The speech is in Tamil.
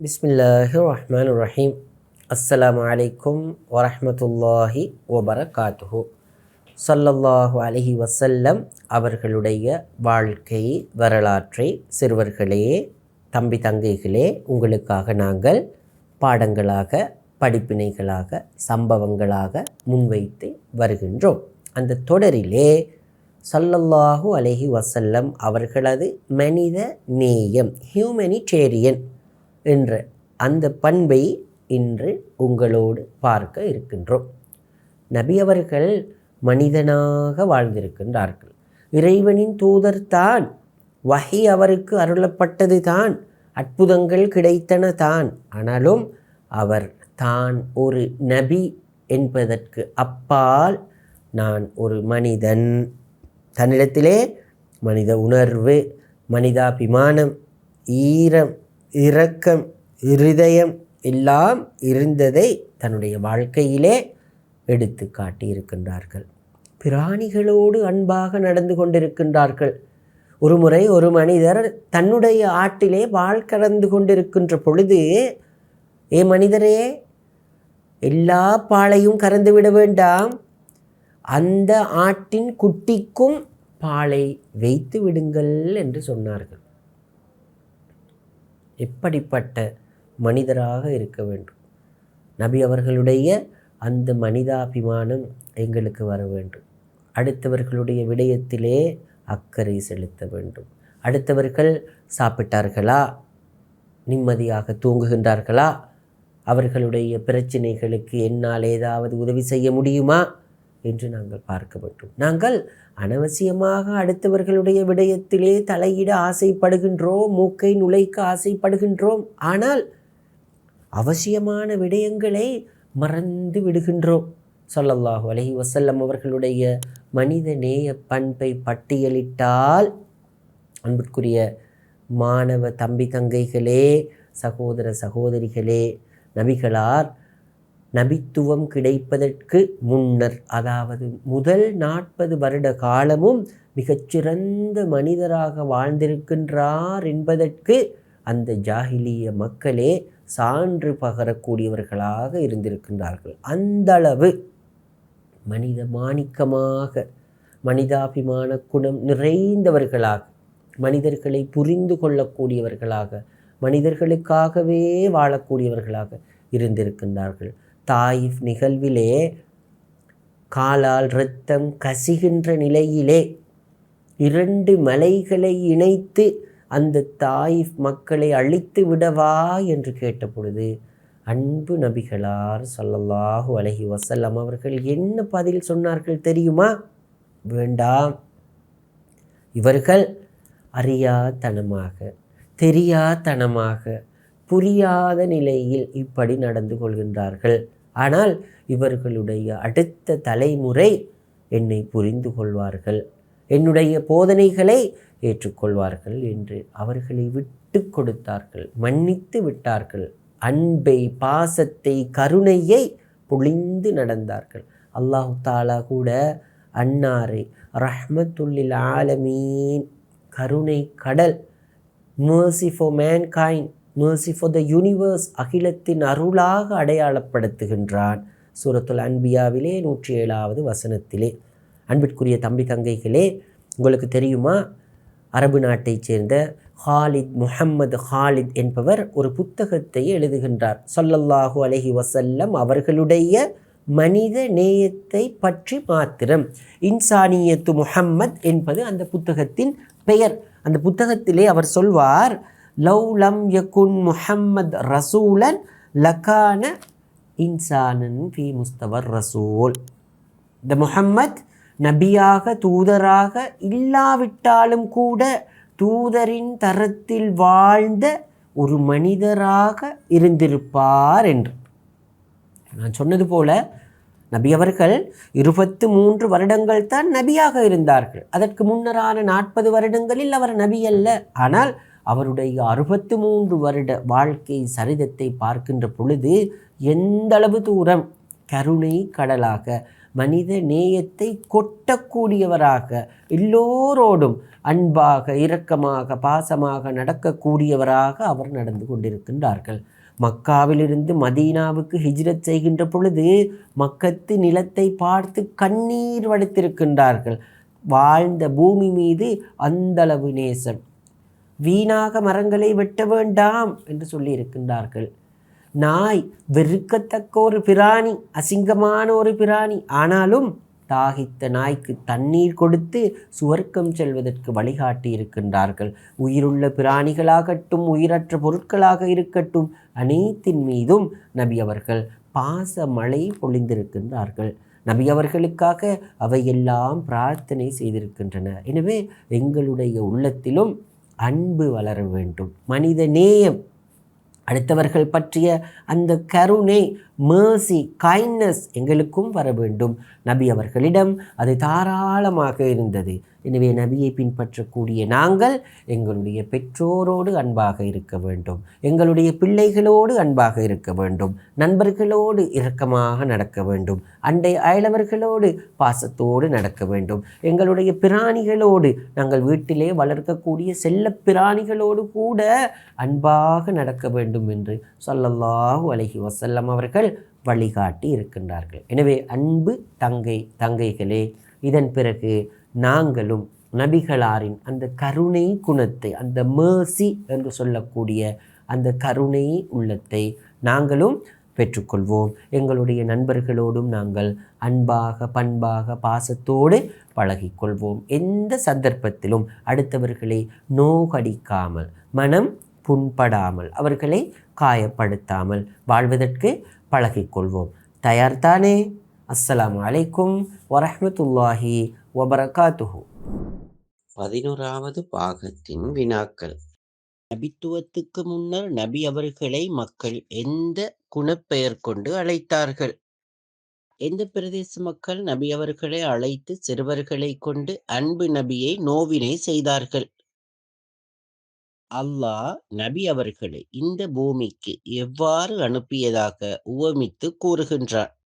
பிஸ்மில்லாஹி ரஹ்மான் ரஹீம் அஸ்ஸலாமு அலைக்கும் வரஹ்மத்துல்லாஹி வபரகாத்துஹு சல்லல்லாஹு அலஹி வசல்லம் அவர்களுடைய வாழ்க்கை வரலாற்றை சிறுவர்களே தம்பி தங்கைகளே உங்களுக்காக நாங்கள் பாடங்களாக படிப்பினைகளாக சம்பவங்களாக முன்வைத்து வருகின்றோம். அந்த தொடரிலே சல்லல்லாஹு அலஹி வசல்லம் அவர்களது மனித நேயம் ஹியூமனிடேரியன் என்ற அந்த பண்பை இன்று உங்களோடு பார்க்க இருக்கின்றோம். நபி அவர்கள் மனிதனாக வாழ்ந்திருக்கின்றார்கள். இறைவனின் தூதர் தான். வகை அவருக்கு அருளப்பட்டது தான். அற்புதங்கள் கிடைத்தன தான். ஆனாலும் அவர் தான் ஒரு நபி என்பதற்கு அப்பால் நான் ஒரு மனிதன். தன்னிடத்திலே மனித உணர்வு மனிதாபிமானம் ஈரம் இரக்கம் இருதயம் எல்லாம் இருந்ததை தன்னுடைய வாழ்க்கையிலே எடுத்து காட்டியிருக்கின்றார்கள். பிராணிகளோடு அன்பாக நடந்து கொண்டிருக்கின்றார்கள். ஒரு முறை ஒரு மனிதர் தன்னுடைய ஆட்டிலே வாழ் கறந்து கொண்டிருக்கின்ற பொழுது ஏ மனிதரே எல்லா பாலையும் கறந்து விட வேண்டாம். அந்த ஆட்டின் குட்டிக்கும் பாலை வைத்து விடுங்கள் என்று சொன்னார்கள். எப்படிப்பட்ட மனிதராக இருக்க வேண்டும்? நபி அவர்களுடைய அந்த மனிதாபிமானம் எங்களுக்கு வர வேண்டும். அடுத்தவர்களுடைய விடயத்திலே அக்கறை செலுத்த வேண்டும். அடுத்தவர்கள் சாப்பிட்டார்களா? நிம்மதியாக தூங்குகின்றார்களா? அவர்களுடைய பிரச்சனைகளுக்கு என்னால் ஏதாவது உதவி செய்ய முடியுமா? என்று நாங்கள் பார்க்க வேண்டும் நாங்கள் அனவசியமாக அடுத்தவர்களுடைய விடயத்திலே தலையிட ஆசைப்படுகின்றோம் மூக்கை நுழைக்க ஆசைப்படுகின்றோம். ஆனால் அவசியமான விடயங்களை மறந்து விடுகின்றோம். சொல்லல்லாஹு அலஹி வசல்லம் அவர்களுடைய மனித நேய பண்பை பட்டியலிட்டால் அன்பிற்குரிய மாணவ தம்பி தங்கைகளே சகோதர சகோதரிகளே நபிகளார் நபித்துவம் கிடைப்பதற்கு முன்னர் அதாவது முதல் நாற்பது வருட காலமும் மிகச்சிறந்த மனிதராக வாழ்ந்திருக்கின்றார் என்பதற்கு அந்த ஜாகிலிய மக்களே சான்று பகரக்கூடியவர்களாக இருந்திருக்கின்றார்கள். அந்தளவு மனித மாணிக்கமாக மனிதாபிமான குணம் நிறைந்தவர்களாக மனிதர்களை புரிந்து கொள்ளக்கூடியவர்களாக மனிதர்களுக்காகவே வாழக்கூடியவர்களாக இருந்திருக்கின்றார்கள். தாயிஃப் நிகழ்விலே காலால் இரத்தம் கசிகின்ற நிலையிலே இரண்டு மலைகளை இணைத்து அந்த தாயிஃப் மக்களை அழித்து விடவா என்று கேட்டபொழுது அன்பு நபிகளார் சொல்லல்லாஹு அலஹி வசல்லம் அவர்கள் என்ன பதில் சொன்னார்கள் தெரியுமா? வேண்டாம். இவர்கள் அறியாத்தனமாக தெரியாத்தனமாக புரியாத நிலையில் இப்படி நடந்து கொள்கின்றார்கள். ஆனால் இவர்களுடைய அடுத்த தலைமுறை என்னை புரிந்து கொள்வார்கள். என்னுடைய போதனைகளை ஏற்றுக்கொள்வார்கள் என்று அவர்களை விட்டு கொடுத்தார்கள். மன்னித்து விட்டார்கள். அன்பை பாசத்தை கருணையை பொழிந்து நடந்தார்கள். அல்லாஹு தாலா கூட அன்னாரை ரஹ்மத்துல்லில் ஆலமீன் கருணை கடல் mercy for man mercy for the universe அகிலத்தின் அருளாக அடையாளப்படுத்துகின்றான். சூரத்துல் அன்பியாவிலே நூற்றி ஏழாவது வசனத்திலே. அன்பிற்குரிய தம்பி தங்கைகளே உங்களுக்கு தெரியுமா? அரபு நாட்டைச் சேர்ந்த ஹாலித் முஹம்மது ஹாலித் என்பவர் ஒரு புத்தகத்தை எழுதுகின்றார். சொல்லல்லாஹு அலஹி வசல்லம் அவர்களுடைய மனித நேயத்தை பற்றி மாத்திரம். இன்சானியத்து முஹம்மத் என்பது அந்த புத்தகத்தின் பெயர். அந்த புத்தகத்திலே அவர் சொல்வார் லவ் லம் யகுன் முஹம்மத் ரசூலன் லக்கான இன்சானன் ஃபி முஸ்தவர் ரசூல். இந்த முஹம்மத் நபியாக தூதராக இல்லாவிட்டாலும் கூட தூதரின் தரத்தில் வாழ்ந்த ஒரு மனிதராக இருந்திருப்பார் என்று. நான் சொன்னது போல நபி அவர்கள் இருபத்து மூன்று வருடங்கள் தான் நபியாக இருந்தார்கள். அதற்கு முன்னரான நாற்பது வருடங்களில் அவர் நபி அல்ல. ஆனால் அவருடைய அறுபத்து மூன்று வருட வாழ்க்கை சரிதத்தை பார்க்கின்ற பொழுது எந்தளவு தூரம் கருணை கடலாக மனித நேயத்தை கொட்டக்கூடியவராக எல்லோரோடும் அன்பாக இரக்கமாக பாசமாக நடக்கக்கூடியவராக அவர் நடந்து கொண்டிருக்கின்றார்கள். மக்காவிலிருந்து மதீனாவுக்கு ஹிஜ்ரத் செய்கின்ற பொழுது மக்கத்து நிலத்தை பார்த்து கண்ணீர் வடித்திருக்கின்றார்கள். வாழ்ந்த பூமி மீது அந்தளவு நேசம் வீணாக மரங்களை வெட்ட வேண்டாம் என்று சொல்லியிருக்கின்றார்கள். நாய் வெறுக்கத்தக்க ஒரு பிராணி அசிங்கமான ஒரு பிராணி. ஆனாலும் தாகித்த நாய்க்கு தண்ணீர் கொடுத்து சுவர்க்கம் செல்வதற்கு வழிகாட்டி இருக்கின்றார்கள் உயிருள்ள பிராணிகளாகட்டும் உயிரற்ற பொருட்களாக இருக்கட்டும் அனைத்தின் மீதும் நபி அவர்கள் பாச மழை பொழிந்திருக்கின்றார்கள். நபி அவர்களுக்காக அவையெல்லாம் பிரார்த்தனை செய்திருக்கின்றன. எனவே எங்களுடைய உள்ளத்திலும் அன்பு வளர வேண்டும். மனித நேயம். அடுத்தவர்கள் பற்றிய அந்த கருணை மேர்சி கைண்ட்னஸ் எங்களுக்கும் வர வேண்டும். நபி அவர்களிடம் அது தாராளமாக இருந்தது. எனவே நபியை பின்பற்றக்கூடிய நாங்கள் எங்களுடைய பெற்றோரோடு அன்பாக இருக்க வேண்டும். எங்களுடைய பிள்ளைகளோடு அன்பாக இருக்க வேண்டும். நண்பர்களோடு இரக்கமாக நடக்க வேண்டும். அண்டை அயலவர்களோடு பாசத்தோடு நடக்க வேண்டும். எங்களுடைய பிராணிகளோடு நாங்கள் வீட்டிலே வளர்க்கக்கூடிய செல்ல பிராணிகளோடு கூட அன்பாக நடக்க வேண்டும் என்று சொல்லல்லாஹு அலஹி வசல்லம் அவர்கள் வழிகாட்டி இருக்கின்றார்கள். எனவே அன்பு தங்கை தங்கைகளே இதன் பிறகு நாங்களும் நபிகளாரின் அந்த கருணை குணத்தை அந்த மேர்சி என்று சொல்லக்கூடிய அந்த கருணை உள்ளத்தை நாங்களும் பெற்றுக்கொள்வோம். எங்களுடைய நண்பர்களோடும் நாங்கள் அன்பாக பண்பாக பாசத்தோடு பழகிக்கொள்வோம். எந்த சந்தர்ப்பத்திலும் அடுத்தவர்களை நோகடிக்காமல் மனம் புண்படாமல் அவர்களை காயப்படுத்தாமல் வாழ்வதற்கு பழகிக்கொள்வோம். தயார்தானே. அஸ்லாம் அலைக்கும் வரமத்துல்லாஹி வபரகாத்துஹு. பதினோராவது பாகத்தின் வினாக்கள். நபித்துவத்துக்கு முன்னர் நபி அவர்களை மக்கள் எந்த குணப்பெயர் கொண்டு அழைத்தார்கள்? எந்த பிரதேச மக்கள் நபி அவர்களை அழைத்து சிறுவர்களை கொண்டு அன்பு நபியை நோவினை செய்தார்கள்? அல்லாஹ் நபி அவர்களை இந்த பூமிக்கு எவ்வாறு அனுப்பியதாக உவமித்து கூறுகின்றார்